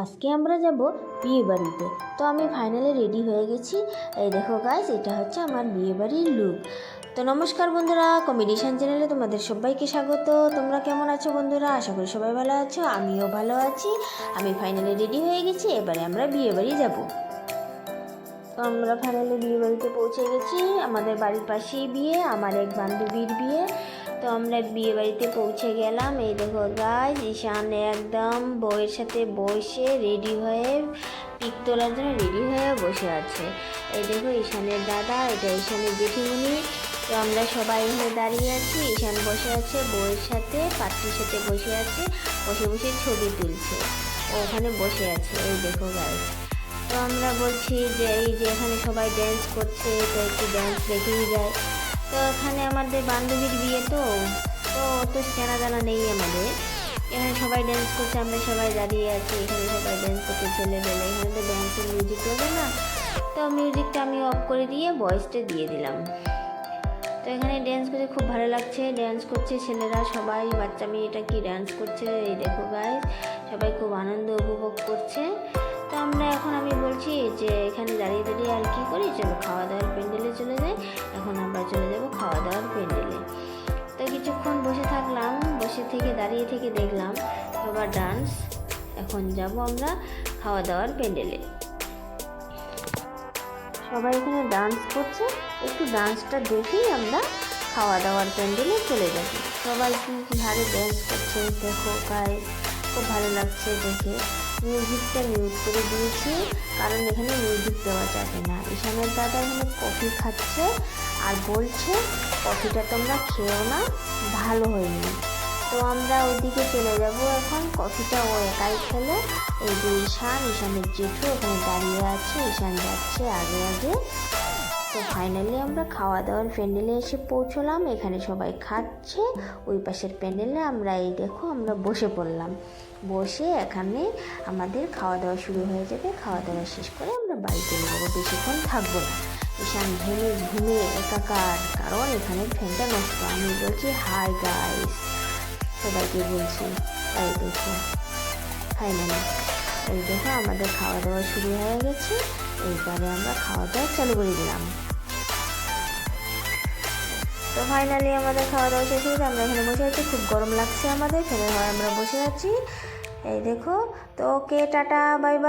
আজকে আমরা যাব বিয়ে বাড়িতে। তো আমি ফাইনালি রেডি হয়ে গেছি। এই দেখো গাইজ এটা হচ্ছে আমার বিয়ে বাড়ির লুক তো নমস্কার বন্ধুরা কমেডিশন চ্যানেলে তোমাদের সবাইকে স্বাগত। তোমরা কেমন আছো বন্ধুরা? আশা করি সবাই ভালো আছো, আমিও ভালো আছি। আমি ফাইনালি রেডি হয়ে গেছি, এবারে আমরা বিয়ে বাড়ি যাব। তো আমরা ফাইনালি বিয়ে বাড়িতে পৌঁছে গেছি। আমাদের বাড়ির পাশেই বিয়ে, আমার এক বান্ধবীর বিয়ে। তো আমরা বিয়ে বাড়িতে পৌঁছে গেলাম। এই দেখো গাছ ঈশান একদম বউয়ের সাথে বসে রেডি হয়ে পিক তোলার জন্য রেডি হয়ে বসে আছে। এই দেখো ঈশানের দাদা, এটা ঈশানের জেঠিমণি। তো আমরা সবাই এখানে দাঁড়িয়ে আছি। ঈশান বসে আছে বউয়ের সাথে, পাত্রীর সাথে বসে আছে, বসে বসে ছবি তুলছে। ওখানে বসে আছে। এই দেখো গাছ তো আমরা বলছি যে এই যে এখানে সবাই ড্যান্স করছে, তো একটু ড্যান্স দেখেই যায়। তো এখানে আমাদের বান্ধবীর বিয়ে তো তো অত চেনা জানা নেই আমাদের। এখানে সবাই ড্যান্স করছে, আমরা সবাই দাঁড়িয়ে আছি, এখানে সবাই ড্যান্স করছে, ছেলে পেলে এখানে তো ড্যান্সের মিউজিক হবে না। তো মিউজিকটা আমি অফ করে দিয়ে ভয়েসটা দিয়ে দিলাম। তো এখানে ড্যান্স করতে খুব ভালো লাগছে। ড্যান্স করছে ছেলেরা সবাই, বাচ্চা মেয়েটা কি ড্যান্স করছে, এই দেখো গাইজ সবাই খুব আনন্দ উপভোগ করছে। তো আমরা এখন আমি বলছি যে এখানে দাঁড়িয়ে দাঁড়িয়ে আর কি করি? চলো খাওয়া দাওয়ার প্যান্ডেলে চলে যাই। এখন আমরা চলে যাব খাওয়া দাওয়ার প্যান্ডেলে। তো কিছুক্ষণ বসে থাকলাম, বসে থেকে দাঁড়িয়ে থেকে দেখলাম সবার ডান্স এখন যাব আমরা খাওয়া দাওয়ার প্যান্ডেলে। সবাই এখানে ডান্স করছে। একটু ডান্সটা দেখেই আমরা খাওয়া দাওয়ার প্যান্ডেলে চলে যাব। সবাই কি হারে ড্যান্স করছে? দেখো গায়ে খুব ভালো লাগছে দেখে। মিউজিকটা মিউট করে দিয়েছি, কারণ এখানে মিউজিক দেওয়া যাবে না। ঈশানের দাদা এখানে কফি খাচ্ছে আর বলছে কফিটা তোমরা খেয়েও না, ভালো হয়নি। তো আমরা ওইদিকে চলে যাব এখন। কফিটা ও একাই খেলে। এই যে ঈশান, ঈশানের জেঠু ওখানে দাঁড়িয়ে আছে। ঈশান যাচ্ছে আগে আগে। ফাইনালি আমরা খাওয়া দাওয়ার প্যান্ডেলে এসে পৌঁছলাম। এখানে সবাই খাচ্ছে। ওই পাশের প্যান্ডেলে আমরা এই দেখো, আমরা বসে পড়লাম। বসে এখানে আমাদের খাওয়া দাওয়া শুরু হয়ে যাবে। খাওয়া দাওয়া শেষ করে আমরা বাড়িতে যাব বেশিক্ষণ থাকব না। ঈশান ঘুমে ঘুমে একাকার, কারণ এখানে ফ্যানটা নষ্ট। আমি বলছি, হাই গাইস। সবাইকে বলছি তাই দেখো ফাইনালি এই দেখো, আমাদের খাওয়া দাওয়া শুরু হয়ে গেছে। এইবারে আমরা খাওয়া দাওয়া চালু করে দিলাম। তো ফাইনালি আমাদের খাওয়া দাওয়া শেষ হয়েছে আমরা এখানে বসে আছি। খুব গরম লাগছে আমাদের। এখানে আমরা বসে আছি। এই দেখো। তো ওকে টাটা বাই বাই